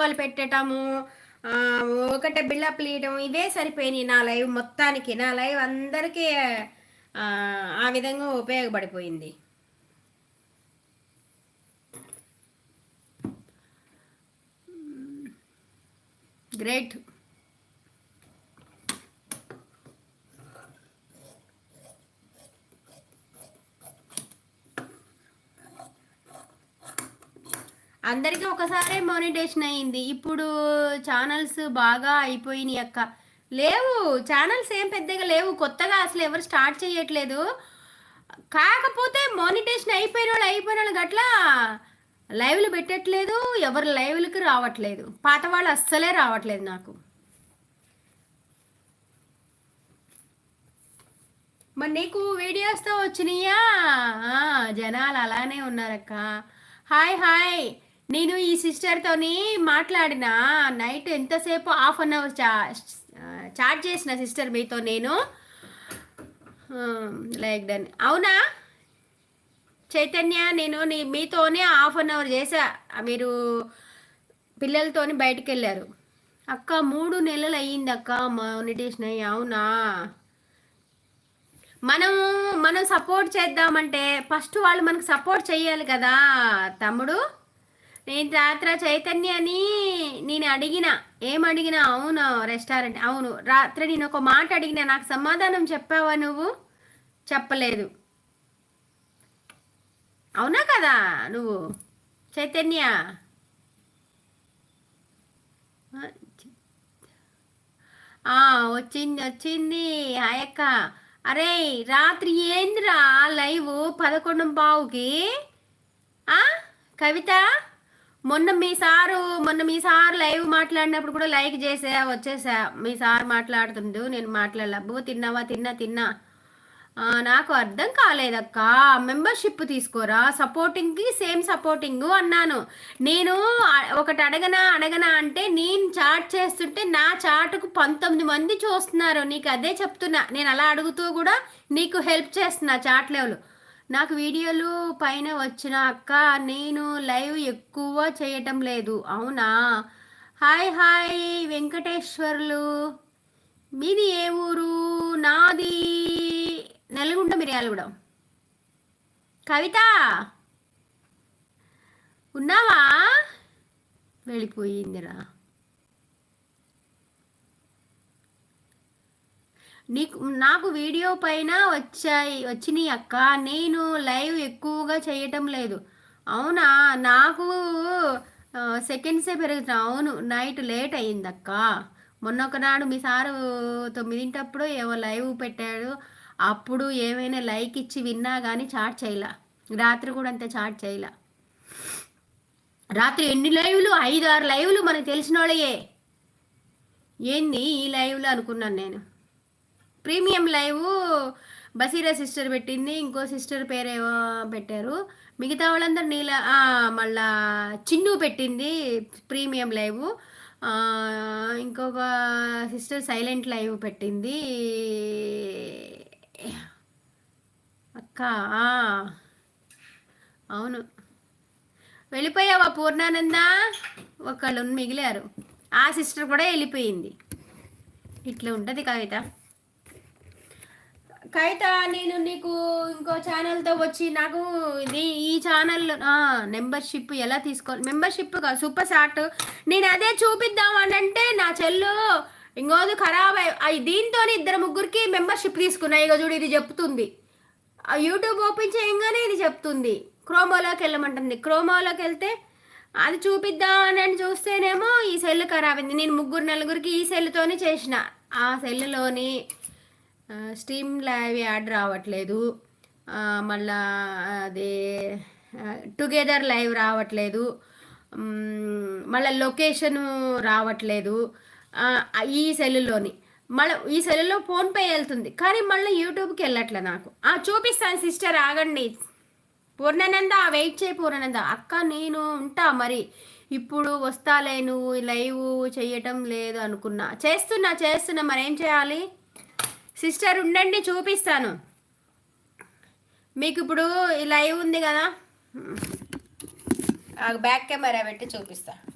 వాళ్ళు పెట్టటము ఆ, ఒకటే బిల్డప్ ఇయడం ఇవే సరిపోయినాయి నా లైవ్ మొత్తానికి. నా లైవ్ అందరికీ ఆ విధంగా ఉపయోగపడిపోయింది. గ్రేట్. అందరికీ ఒకసారే మానిటేషన్ అయ్యింది. ఇప్పుడు ఛానల్స్ బాగా అయిపోయినాయి అక్క. లేవు ఛానల్స్ ఏం పెద్దగా లేవు. కొత్తగా అసలు ఎవరు స్టార్ట్ చేయట్లేదు. కాకపోతే మానిటేషన్ అయిపోయిన వాళ్ళు అయిపోయిన వాళ్ళు గట్లా లైవ్లు పెట్టట్లేదు. ఎవరు లైవ్లకి రావట్లేదు. పాత వాళ్ళు అస్సలే రావట్లేదు నాకు. మరి నీకు వీడియోస్తో వచ్చినాయా? జనాలు అలానే ఉన్నారక్క. హాయ్ హాయ్ నేను ఈ సిస్టర్తోని మాట్లాడిన నైట్ ఎంతసేపు హాఫ్ అన్ అవర్ చా చాట్ చేసిన సిస్టర్ మీతో నేను. లైక్ డన్ అవునా? చైతన్య నేను నీ మీతోనే హాఫ్ అన్ అవర్ చేసా మీరు పిల్లలతోని బయటికి వెళ్ళారు అక్క మూడు నెలలు అయ్యింది అక్క మానిటేషన్ అయ్యి అవునా? మనం మనం సపోర్ట్ చేద్దామంటే ఫస్ట్ వాళ్ళు మనకు సపోర్ట్ చేయాలి కదా తమ్ముడు. నేను రాత్ర చైతన్యని నేను అడిగిన ఏం అడిగినా? అవును రెస్టారెంట్ అవును. రాత్రి నేను ఒక మాట అడిగినా నాకు సమాధానం చెప్పావా నువ్వు? చెప్పలేదు. అవునా కదా నువ్వు? చైతన్య? వచ్చింది వచ్చింది. అయ్యక్క అరే రాత్రి ఏందిరా? లైవ్ పదకొండు పావుకి? కవిత? మొన్న మీ సారు మొన్న మీ సార్ లైవ్ మాట్లాడినప్పుడు కూడా లైక్ చేసా వచ్చేసా. మీ సార్ మాట్లాడుతుండు నేను మాట్లాడలే. అబ్బో తిన్నావా? తిన్నా తిన్నా. నాకు అర్థం కాలేదక్క. మెంబర్షిప్ తీసుకోరా? సపోర్టింగ్కి సేమ్ సపోర్టింగ్ అన్నాను. నేను ఒకటి అడగనా అడగనా అంటే నేను చాట్ చేస్తుంటే నా చాటుకు పంతొమ్మిది మంది చూస్తున్నారు. నీకు అదే చెప్తున్నా. నేను అలా అడుగుతూ కూడా నీకు హెల్ప్ చేస్తున్నా చాట్ లెవెల్. నాకు వీడియోలు పైన వచ్చిన అక్క నేను లైవ్ ఎక్కువ చేయటం లేదు. అవునా? Hi hi Venkateswarlu. మీది ఏ ఊరు? నాది నల్గొండ మిర్యాలగూడెం. కవిత! ఉన్నావా? వెళ్ళిపోయిందిరా. నీకు నాకు వీడియో పైన వచ్చాయి వచ్చినాయి అక్క. నేను లైవ్ ఎక్కువగా చేయటం లేదు. అవునా? నాకు సెకండ్సే పెరుగుతున్నా. అవును నైట్ లేట్ అయింది మొన్న ఒకనాడు మీ సారు తొమ్మిదింటప్పుడు ఏమో లైవ్ పెట్టాడు. అప్పుడు ఏమైనా లైక్ ఇచ్చి విన్నా కానీ చాట్ చేయలా. రాత్రి కూడా అంతే చాట్ చేయలా. రాత్రి ఎన్ని లైవ్లు? ఐదు ఆరు లైవ్లు మనకు తెలిసిన వాళ్ళయే ఏంది ఈ లైవ్లు అనుకున్నాను నేను. ప్రీమియం లైవ్ బసీరా సిస్టర్ పెట్టింది ఇంకో సిస్టర్ పేరేమో పెట్టారు. మిగతా వాళ్ళందరూ నీళ్ళ మళ్ళా చిన్ను పెట్టింది ప్రీమియం లైవ్. ఇంకొక సిస్టర్ సైలెంట్ లైవ్ పెట్టింది. అక్క అవును. వెళ్ళిపోయావా పూర్ణానంద? ఒకళ్ళు మిగిలారు. ఆ సిస్టర్ కూడా వెళ్ళిపోయింది. ఇట్లా ఉంటుంది కవిత. కైత నేను నీకు ఇంకో ఛానల్తో వచ్చి నాకు ఇది ఈ ఛానల్ మెంబర్షిప్ ఎలా తీసుకోవాలి మెంబర్షిప్ సూపర్ చాట్ నేను అదే చూపిద్దాం అని అంటే నా చెల్లు ఇంకోది ఖరాబ్ అయి దీంతో ఇద్దరు ముగ్గురికి మెంబర్షిప్ తీసుకున్నా. ఇక చూడు ఇది చెప్తుంది. ఆ యూట్యూబ్ ఓపెన్ చేయగానే ఇది చెప్తుంది. క్రోమోలోకి వెళ్ళమంటుంది. క్రోమోలోకి వెళ్తే అది చూపిద్దాం అని చూస్తేనేమో ఈ సెల్ ఖరాబ్ అయింది. నేను ముగ్గురు నలుగురికి ఈ సెల్తోనే చేసిన. ఆ సెల్లులోని స్ట్రీమ్ లైవ్ యాడ్ రావట్లేదు. మళ్ళా అదే టుగెదర్ లైవ్ రావట్లేదు. మళ్ళీ లొకేషను రావట్లేదు. ఈ సెల్లులోని. మళ్ళీ ఈ సెల్లులో ఫోన్పే వెళ్తుంది. కానీ మళ్ళీ యూట్యూబ్కి వెళ్ళట్లే నాకు. ఆ చూపిస్తాను సిస్టర్ ఆగండి. పూర్ణానంద వెయిట్ చేయి పూర్ణానంద. అక్క నేను ఉంటా మరి. ఇప్పుడు వస్తాలే నువ్వు లైవ్ చేయటం లేదు అనుకున్నా. చేస్తున్నా చేస్తున్నా. మరేం చేయాలి? సిస్టర్ ఉండండి చూపిస్తాను. మీకు ఇప్పుడు లైవ్ ఉంది కదా? బ్యాక్ కెమెరా పెట్టి చూపిస్తాను